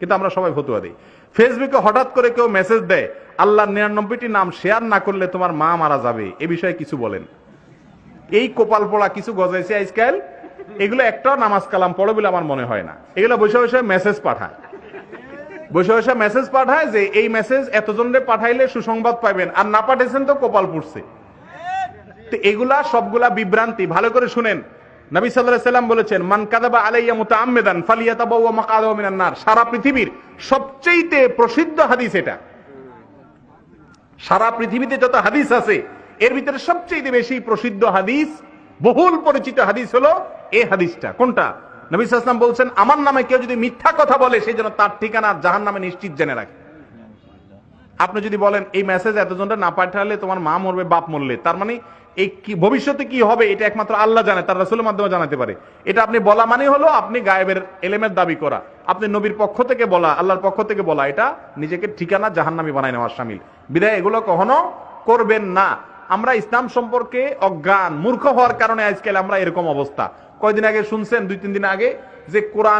কিন্তু আমরা সবাই ফতুয়া দিই। ফেসবুকে হঠাৎ করে কেউ মেসেজ দেয় আল্লাহর নিরানব্বইটি নাম শেয়ার না করলে তোমার মা মারা যাবে। এ বিষয়ে কিছু বলেন। এই কোপাল পড়া কিছু গজাইছে আজকাল, এগুলো একটাও নামাজ কালাম পড়ে বলে আমার মনে হয় না। এগুলো বসে বসে মেসেজ পাঠায়। বসে বসে মেসেজ পাঠায় যে এই মেসেজ এতজনরে পাঠাইলে সুসংবাদ পাইবেন, আর না পাঠিয়েছেন তো কোপাল পুড়ছে। তো এগুলা সবগুলা বিভ্রান্তি। ভালো করে শুনেন। নবী আলাইহি সাল্লাম বলেছেন, মান কাযাবা আলাইয়া মুতাআম্মিদান ফালিয়াতাবাওয়া মাকাদাহু মিনান নার। সারা পৃথিবীর সবচেয়ে প্রসিদ্ধ হাদিস এটা। সারা পৃথিবীতে যত হাদিস আছে, এর ভিতরে সবচেয়ে বেশি প্রসিদ্ধ হাদিস, বহুল পরিচিত হাদিস হলো এই হাদিসটা। কোনটা? নবী সাল্লাম বলছেন, আমার নামে কেউ যদি মিথ্যা কথা বলে সেই জন্য তার ঠিকানা জাহান নামে নিশ্চিত জেনে রাখে। আপনি যদি বলেন, এই মেসেজ এতজনটা না পাঠালে তোমার মা মরবে, বাপ মরলে। তার মানে এই কি, ভবিষ্যতে কি হবে, এটা একমাত্র আল্লাহ জানে, তার রাসূলের মাধ্যমে জানাতে পারে। এটা আপনি বলা মানে হলো, আপনি গায়েবের এলেমের দাবি করা। আপনি নবীর পক্ষ থেকে বলা, আল্লাহর পক্ষ থেকে বলা, এটা নিজেকে ঠিকানা জাহান্নামী বানায় নেওয়ার শামিল বিদায়, এগুলো কখনো করবেন না। আমরা ইসলাম সম্পর্কে অজ্ঞান, মূর্খ হওয়ার কারণে আজকাল আমরা এরকম অবস্থা। কয়দিন আগে শুনছেন দুই তিন দিন আগে, যে কোরআন